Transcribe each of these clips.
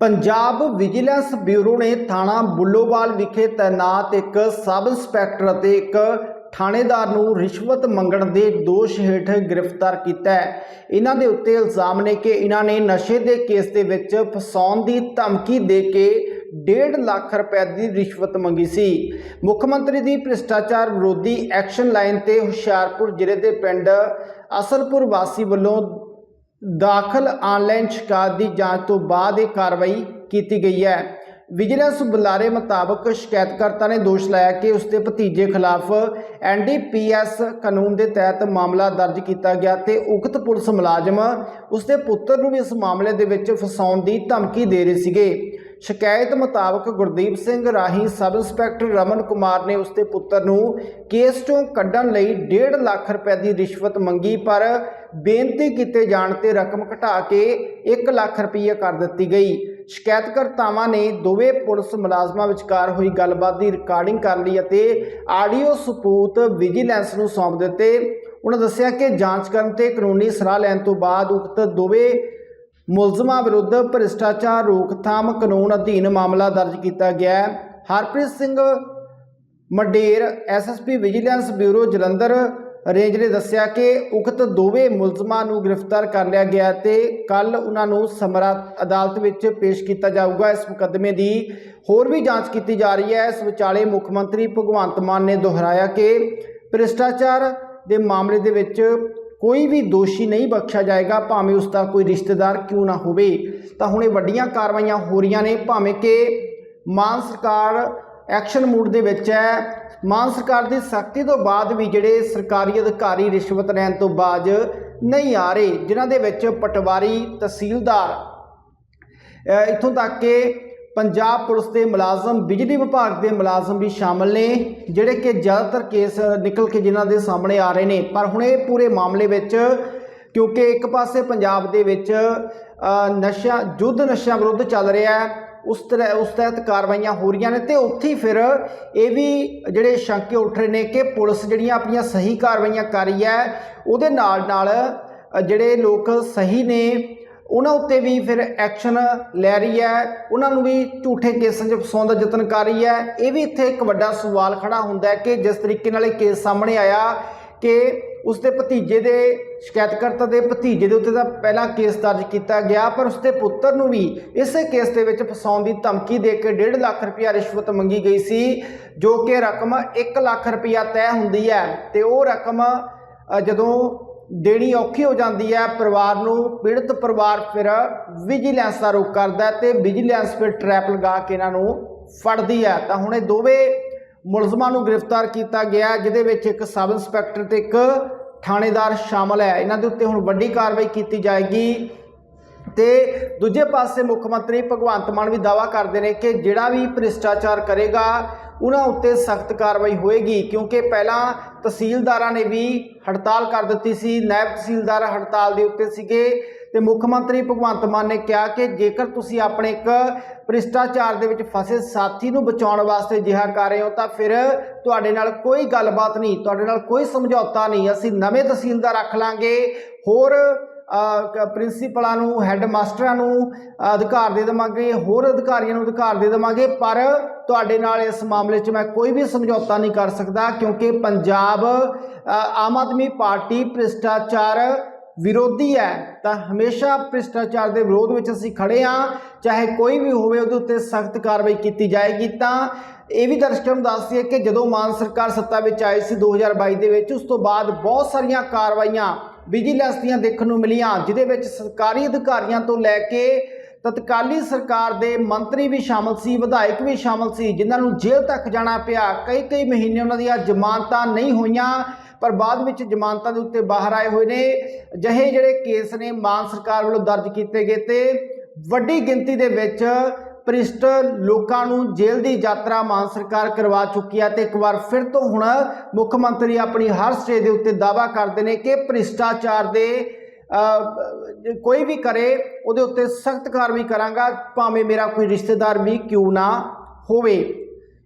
Punjab vigilance bureau ਨੇ ਥਾਣਾ ਬੁੱਲੋਵਾਲ ਵਿਖੇ ਤੈਨਾਤ ਇੱਕ ਸਬ ਇੰਸਪੈਕਟਰ ਅਤੇ ਇੱਕ ਥਾਣੇਦਾਰ ਨੂੰ ਰਿਸ਼ਵਤ ਮੰਗਣ ਦੇ ਦੋਸ਼ ਹੇਠ ਗ੍ਰਿਫਤਾਰ ਕੀਤਾ ਹੈ। ਇਹਨਾਂ ਦੇ ਉੱਤੇ ਇਲਜ਼ਾਮ ਨੇ ਕਿ ਇਹਨਾਂ ਨੇ ਨਸ਼ੇ ਦੇ ਕੇਸ ਦੇ ਵਿੱਚ ਫਸਾਉਣ ਦੀ ਧਮਕੀ ਦੇ ਕੇ 1.5 ਲੱਖ ਰੁਪਏ ਦੀ ਰਿਸ਼ਵਤ ਮੰਗੀ ਸੀ। ਮੁੱਖ ਮੰਤਰੀ ਦੀ ਭ੍ਰਿਸ਼ਟਾਚਾਰ ਵਿਰੋਧੀ ਐਕਸ਼ਨ ਲਾਈਨ ਤੇ ਹੁਸ਼ਿਆਰਪੁਰ ਜ਼ਿਲ੍ਹੇ ਦੇ ਪਿੰਡ ਅਸਲਪੁਰ ਵਾਸੀ ਵੱਲੋਂ ਦਾਖਲ ਆਨਲਾਈਨ ਸ਼ਿਕਾਇਤ ਦੀ ਜਾਂਚ ਤੋਂ ਬਾਅਦ ਇਹ ਕਾਰਵਾਈ ਕੀਤੀ ਗਈ ਹੈ। ਵਿਜੀਲੈਂਸ ਬੁਲਾਰੇ ਮੁਤਾਬਕ ਸ਼ਿਕਾਇਤਕਰਤਾ ਨੇ ਦੋਸ਼ ਲਾਇਆ ਕਿ ਉਸ ਦੇ ਭਤੀਜੇ ਖਿਲਾਫ ਐਨਡੀਪੀਐਸ ਕਾਨੂੰਨ ਦੇ ਤਹਿਤ ਮਾਮਲਾ ਦਰਜ ਕੀਤਾ ਗਿਆ ਤੇ ਉਕਤ ਪੁਲਿਸ ਮੁਲਾਜ਼ਮ ਉਸਦੇ ਪੁੱਤਰ ਨੂੰ ਵੀ ਇਸ ਮਾਮਲੇ ਦੇ ਵਿੱਚ ਫਸਾਉਣ ਦੀ ਧਮਕੀ ਦੇ ਰਹੇ ਸੀਗੇ। ਸ਼ਿਕਾਇਤ ਮੁਤਾਬਕ ਗੁਰਦੀਪ ਸਿੰਘ ਰਾਹੀਂ ਸਬ ਇੰਸਪੈਕਟਰ ਰਮਨ ਕੁਮਾਰ ਨੇ ਉਸਦੇ ਪੁੱਤਰ ਨੂੰ ਕੇਸ ਤੋਂ ਕੱਢਣ ਲਈ 1.5 ਲੱਖ ਰੁਪਏ ਦੀ ਰਿਸ਼ਵਤ ਮੰਗੀ, ਪਰ ਬੇਨਤੀ ਕੀਤੇ ਜਾਣ ਤੇ ਰਕਮ ਘਟਾ ਕੇ 1 ਲੱਖ ਰੁਪਏ ਕਰ ਦਿੱਤੀ ਗਈ। ਸ਼ਿਕਾਇਤਕਰਤਾਵਾਂ ਨੇ ਦੋਵੇਂ ਪੁਲਿਸ ਮੁਲਾਜ਼ਮਾਂ ਵਿਚਕਾਰ ਹੋਈ ਗੱਲਬਾਤ ਦੀ ਰਿਕਾਰਡਿੰਗ ਕਰ ਲਈ ਅਤੇ ਆਡੀਓ ਸਪੂਤ ਵਿਜੀਲੈਂਸ ਨੂੰ ਸੌਂਪ ਦਿੱਤੇ। ਉਹਨਾਂ ਦੱਸਿਆ ਕਿ ਜਾਂਚ ਕਰਨ ਤੇ ਕਾਨੂੰਨੀ ਸਲਾਹ ਲੈਣ ਤੋਂ ਬਾਅਦ ਉਕਤ ਦੋਵੇਂ ਮੁਲਜ਼ਮਾਂ ਵਿਰੁੱਧ ਭ੍ਰਿਸ਼ਟਾਚਾਰ ਰੋਕਥਾਮ ਕਾਨੂੰਨ ਅਧੀਨ ਮਾਮਲਾ ਦਰਜ ਕੀਤਾ ਗਿਆ ਹੈ। Harpreet Singh Mader SSP vigilance bureau Jalandhar range ਨੇ ਦੱਸਿਆ ਕਿ ਉਕਤ ਦੋਵੇਂ ਮੁਲਜ਼ਮਾਂ ਨੂੰ ਗ੍ਰਿਫਤਾਰ ਕਰ ਲਿਆ ਗਿਆ ਤੇ ਕੱਲ ਉਹਨਾਂ ਨੂੰ ਸਮਰਾ ਅਦਾਲਤ ਵਿੱਚ ਪੇਸ਼ ਕੀਤਾ ਜਾਊਗਾ। ਇਸ ਮੁਕੱਦਮੇ ਦੀ ਹੋਰ ਵੀ ਜਾਂਚ ਕੀਤੀ ਜਾ ਰਹੀ ਹੈ। ਇਸ ਵਿਚਾਲੇ ਮੁੱਖ ਮੰਤਰੀ ਭਗਵੰਤ ਮਾਨ ਨੇ ਦੁਹਰਾਇਆ ਕਿ ਭ੍ਰਿਸ਼ਟਾਚਾਰ ਦੇ ਮਾਮਲੇ ਦੇ ਵਿੱਚ ਕੋਈ ਵੀ ਦੋਸ਼ੀ ਨਹੀਂ ਬਖਸ਼ਿਆ ਜਾਏਗਾ ਭਾਵੇਂ ਉਸ ਦਾ ਕੋਈ ਰਿਸ਼ਤੇਦਾਰ ਕਿਉਂ ਨਾ ਹੋਵੇ। ਤਾਂ ਹੁਣ ਇਹ ਵੱਡੀਆਂ ਕਾਰਵਾਈਆਂ ਹੋ ਰਹੀਆਂ ਨੇ ਭਾਵੇਂ ਕਿ ਮਾਨ ਸਰਕਾਰ ਐਕਸ਼ਨ ਮੂਡ ਦੇ ਵਿੱਚ ਹੈ। ਮਾਨ ਸਰਕਾਰ ਦੀ ਸਖਤੀ ਤੋਂ ਬਾਅਦ ਵੀ ਜਿਹੜੇ ਸਰਕਾਰੀ ਅਧਿਕਾਰੀ ਰਿਸ਼ਵਤ ਲੈਣ ਤੋਂ ਬਾਜ ਨਹੀਂ ਆ ਰਹੇ ਜਿਨ੍ਹਾਂ ਦੇ ਵਿੱਚ ਪਟਵਾਰੀ ਤਹਿਸੀਲਦਾਰ ਅ, ਇੱਥੋਂ ਤੱਕ ਕਿ ਪੰਜਾਬ ਪੁਲਿਸ ਦੇ ਮੁਲਾਜ਼ਮ ਬਿਜਲੀ ਵਿਭਾਗ ਦੇ ਮੁਲਾਜ਼ਮ ਵੀ ਸ਼ਾਮਲ ਨੇ ਜਿਹੜੇ ਕਿ ਜ਼ਿਆਦਾਤਰ ਕੇਸ ਨਿਕਲ ਕੇ ਜਿਨ੍ਹਾਂ ਦੇ ਸਾਹਮਣੇ ਆ ਰਹੇ ਨੇ। ਪਰ ਹੁਣ ਇਹ ਪੂਰੇ ਮਾਮਲੇ ਵਿੱਚ ਕਿਉਂਕਿ ਇੱਕ ਪਾਸੇ ਪੰਜਾਬ ਦੇ ਵਿੱਚ ਅ, ਨਸ਼ਾ ਯੁੱਧ ਨਸ਼ਿਆਂ ਵਿਰੁੱਧ ਚੱਲ ਰਿਹਾ ਹੈ ਉਸ ਤਰ੍ਹਾਂ ਉਸ ਤਹਿਤ ਕਾਰਵਾਈਆਂ ਹੋ ਰਹੀਆਂ ਨੇ ਤੇ ਉੱਥੇ ਫਿਰ ਇਹ ਵੀ ਜਿਹੜੇ ਸ਼ੰਕੇ ਉੱਠ ਰਹੇ ਨੇ ਕਿ ਪੁਲਿਸ ਜਿਹੜੀਆਂ ਆਪਣੀਆਂ ਸਹੀ ਕਾਰਵਾਈਆਂ ਕਰ ਰਹੀ ਹੈ ਉਹਦੇ ਨਾਲ ਨਾਲ ਜਿਹੜੇ ਲੋਕ ਸਹੀ ਨੇ ਉਹਨਾਂ ਉੱਤੇ ਵੀ ਫਿਰ ਐਕਸ਼ਨ ਲੈ ਰਹੀ ਹੈ। ਉਹਨਾਂ ਨੂੰ ਵੀ ਝੂਠੇ ਕੇਸਾਂ 'ਚ ਫਸਾਉਣ ਦਾ ਯਤਨ ਕਰ ਰਹੀ ਹੈ। ਇਹ ਵੀ ਇੱਥੇ ਇੱਕ ਵੱਡਾ ਸਵਾਲ ਖੜਾ ਹੁੰਦਾ ਹੈ ਕਿ ਜਿਸ ਤਰੀਕੇ ਨਾਲ ਇਹ ਕੇਸ ਸਾਹਮਣੇ ਆਇਆ ਕਿ ਉਸਦੇ ਭਤੀਜੇ ਦੇ, ਸ਼ਿਕਾਇਤਕਰਤਾ ਦੇ ਭਤੀਜੇ ਦੇ ਉੱਤੇ ਤਾਂ ਪਹਿਲਾਂ ਕੇਸ ਦਰਜ ਕੀਤਾ ਗਿਆ, ਪਰ ਉਸਦੇ ਪੁੱਤਰ ਨੂੰ ਵੀ ਇਸੇ ਕੇਸ ਦੇ ਵਿੱਚ ਫਸਾਉਣ ਦੀ ਧਮਕੀ ਦੇ ਕੇ 1.5 ਲੱਖ ਰੁਪਇਆ ਰਿਸ਼ਵਤ ਮੰਗੀ ਗਈ ਸੀ, ਜੋ ਕਿ ਰਕਮ 1 ਲੱਖ ਰੁਪਇਆ ਤੈਅ ਹੁੰਦੀ ਹੈ। ਤੇ ਉਹ ਰਕਮ ਜਦੋਂ ਦੇਣੀ ਔਖੀ ਹੋ ਜਾਂਦੀ ਹੈ। ਪਰਿਵਾਰ ਨੂੰ ਪੀੜਤ ਪਰਿਵਾਰ ਫਿਰ ਵਿਜੀਲੈਂਸ ਦਾ ਰੁਖ ਕਰਦਾ ਹੈ ਤੇ ਵਿਜੀਲੈਂਸ ਫਿਰ ਟ੍ਰੈਪ ਲਗਾ ਕੇ ਇਹਨਾਂ ਨੂੰ ਫੜਦੀ ਹੈ। ਤਾਂ ਹੁਣ ਇਹ ਦੋਵੇਂ ਮੁਲਜ਼ਮਾਂ ਨੂੰ ਗ੍ਰਿਫਤਾਰ ਕੀਤਾ ਗਿਆ ਜਿਹਦੇ ਵਿੱਚ ਇੱਕ ਸਬ ਇੰਸਪੈਕਟਰ ਤੇ ਇੱਕ ਥਾਣੇਦਾਰ ਸ਼ਾਮਲ ਹੈ। ਇਹਨਾਂ ਦੇ ਉੱਤੇ ਹੁਣ ਵੱਡੀ ਕਾਰਵਾਈ ਕੀਤੀ ਜਾਏਗੀ। ਤੇ ਦੂਜੇ ਪਾਸੇ ਮੁੱਖ ਮੰਤਰੀ ਭਗਵੰਤ ਮਾਨ ਵੀ ਦਾਵਾ ਕਰਦੇ ਨੇ ਕਿ ਜਿਹੜਾ ਵੀ ਭ੍ਰਿਸ਼ਟਾਚਾਰ ਕਰੇਗਾ, ਉਹਨਾਂ ਉੱਤੇ ਸਖਤ ਕਾਰਵਾਈ ਹੋਏਗੀ, ਕਿਉਂਕਿ ਪਹਿਲਾਂ ਤਹਿਸੀਲਦਾਰਾਂ ਨੇ ਵੀ ਹੜਤਾਲ ਕਰ ਦਿੱਤੀ ਸੀ। ਨਾਇਬ ਤਹਿਸੀਲਦਾਰ ਹੜਤਾਲ ਦੇ ਉੱਤੇ ਸੀਗੇ ਤੇ ਮੁੱਖ ਮੰਤਰੀ ਭਗਵੰਤ ਮਾਨ ਨੇ ਕਿਹਾ ਕਿ ਜੇਕਰ ਤੁਸੀਂ ਆਪਣੇ ਇੱਕ ਭ੍ਰਿਸ਼ਟਾਚਾਰ ਦੇ ਵਿੱਚ ਫਸੇ ਸਾਥੀ ਨੂੰ ਬਚਾਉਣ ਵਾਸਤੇ ਜਿਹਾ ਕਰ ਰਹੇ ਹੋ, ਤਾਂ ਫਿਰ ਤੁਹਾਡੇ ਨਾਲ ਕੋਈ ਗੱਲਬਾਤ ਨਹੀਂ, ਤੁਹਾਡੇ ਨਾਲ ਕੋਈ ਸਮਝੌਤਾ ਨਹੀਂ। ਅਸੀਂ ਨਵੇਂ ਤਹਿਸੀਲਦਾਰ ਰੱਖ ਲਾਂਗੇ। ਹੋਰ ਪ੍ਰਿੰਸੀਪਲਾਂ ਨੂੰ ਹੈੱਡ ਮਾਸਟਰਾਂ ਨੂੰ ਅਧਿਕਾਰ ਦੇ ਦੇਵਾਂਗੇ, ਹੋਰ ਅਧਿਕਾਰੀਆਂ ਨੂੰ ਅਧਿਕਾਰ ਦੇ ਦੇਵਾਂਗੇ, ਪਰ ਤੁਹਾਡੇ ਨਾਲ ਇਸ ਮਾਮਲੇ 'ਚ ਮੈਂ ਕੋਈ ਵੀ ਸਮਝੌਤਾ ਨਹੀਂ ਕਰ ਸਕਦਾ, ਕਿਉਂਕਿ ਪੰਜਾਬ ਆਮ ਆਦਮੀ ਪਾਰਟੀ ਭ੍ਰਿਸ਼ਟਾਚਾਰ ਵਿਰੋਧੀ ਹੈ। ਤਾਂ ਹਮੇਸ਼ਾ ਭ੍ਰਿਸ਼ਟਾਚਾਰ ਦੇ ਵਿਰੋਧ ਵਿੱਚ ਅਸੀਂ ਖੜੇ ਹਾਂ ਚਾਹੇ ਕੋਈ ਵੀ ਹੋਵੇ ਉਹਦੇ ਉੱਤੇ ਸਖਤ ਕਾਰਵਾਈ ਕੀਤੀ ਜਾਏਗੀ, ਤਾਂ ਇਹ ਵੀ ਦਰਸ਼ਕਾਂ ਨੂੰ ਦੱਸ ਦਈਏ ਕਿ ਜਦੋਂ ਮਾਨ ਸਰਕਾਰ ਸੱਤਾ ਵਿੱਚ ਆਈ ਸੀ 2022 ਦੇ ਵਿੱਚ, ਉਸ ਤੋਂ ਬਾਅਦ ਬਹੁਤ ਸਾਰੀਆਂ ਕਾਰਵਾਈਆਂ ਵਿਜੀਲੈਂਸ ਦੀਆਂ ਦੇਖਣ ਨੂੰ ਮਿਲੀਆਂ, ਜਿਹਦੇ ਵਿੱਚ ਸਰਕਾਰੀ ਅਧਿਕਾਰੀਆਂ ਤੋਂ ਲੈ ਕੇ ਤਤਕਾਲੀ ਸਰਕਾਰ ਦੇ ਮੰਤਰੀ ਵੀ ਸ਼ਾਮਲ ਸੀ, ਵਿਧਾਇਕ ਵੀ ਸ਼ਾਮਲ ਸੀ, ਜਿਨ੍ਹਾਂ ਨੂੰ ਜੇਲ੍ਹ ਤੱਕ ਜਾਣਾ ਪਿਆ। ਕਈ ਕਈ ਮਹੀਨੇ ਉਹਨਾਂ ਦੀਆਂ ਜ਼ਮਾਨਤਾਂ ਨਹੀਂ ਹੋਈਆਂ, ਪਰ ਬਾਅਦ ਵਿੱਚ ਜ਼ਮਾਨਤਾਂ ਦੇ ਉੱਤੇ ਬਾਹਰ ਆਏ ਹੋਏ ਨੇ। ਅਜਿਹੇ ਜਿਹੜੇ ਕੇਸ ਨੇ, ਮਾਨ ਸਰਕਾਰ ਵੱਲੋਂ ਦਰਜ ਕੀਤੇ ਗਏ ਤੇ ਵੱਡੀ ਗਿਣਤੀ ਦੇ ਵਿੱਚ ਭ੍ਰਿਸ਼ਟ ਲੋਕਾਂ ਨੂੰ ਜੇਲ੍ਹ ਦੀ ਯਾਤਰਾ ਮਾਨ ਸਰਕਾਰ ਕਰਵਾ ਚੁੱਕੀ ਹੈ ਤੇ ਇੱਕ ਵਾਰ ਫਿਰ ਤੋਂ ਹੁਣ ਮੁੱਖ ਮੰਤਰੀ ਆਪਣੀ ਹਰ ਸਟੇਜ ਦੇ ਉੱਤੇ ਦਾਅਵਾ ਕਰਦੇ ਨੇ ਕਿ ਭ੍ਰਿਸ਼ਟਾਚਾਰ ਦੇ ਅ, ਕੋਈ ਵੀ ਕਰੇ ਉਹਦੇ ਉੱਤੇ ਸਖਤ ਕਾਰਵਾਈ ਕਰਾਂਗਾ ਭਾਵੇਂ ਮੇਰਾ ਕੋਈ ਰਿਸ਼ਤੇਦਾਰ ਵੀ ਕਿਉਂ ਨਾ ਹੋਵੇ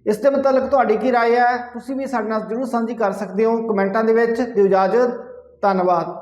ਇਸ ਦੇ ਮੁਤਲਕ ਤੁਹਾਡੀ ਕੀ رائے ਹੈ ਤੁਸੀਂ ਵੀ ਸਾਡੇ ਨਾਲ ਜ਼ਰੂਰ ਸਾਂਝੀ ਕਰ ਸਕਦੇ ਹੋ ਕਮੈਂਟਾਂ ਦੇ ਵਿੱਚ ਦਿਓ ਇਜਾਜ਼ਤ ਧੰਨਵਾਦ